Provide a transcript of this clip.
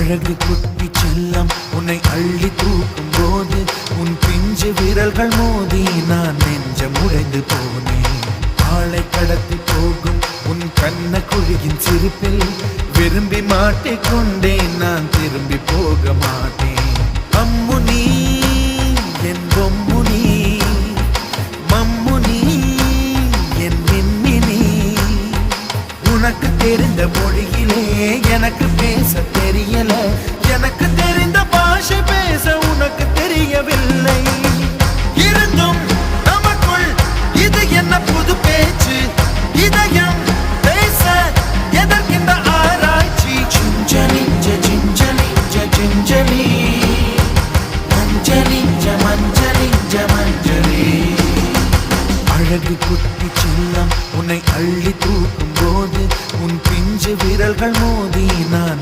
அழகு குட்டி செல்லம் உன்னை அள்ளி தூக்கும் போது உன் பிஞ்சு விரல்கள் மோதி நான் நெஞ்சம் உடைந்து போனேன். ஆளை கடத்தி போகும் உன் கண்ண குழியின் சிரிப்பில் விரும்பி மாட்டிக்கொண்டேன் நான் திரும்பி போக மாட்டேன். அம்முனி என் பொம்முனி மம்முனி என் மின்மினி உனக்கு தெரிந்த மொழியிலே எனக்கு பேச அழகு குட்டி செல்லம் உன்னை அள்ளி தூக்கும் போது உன் பிஞ்சு விரல்கள் மோதி நான்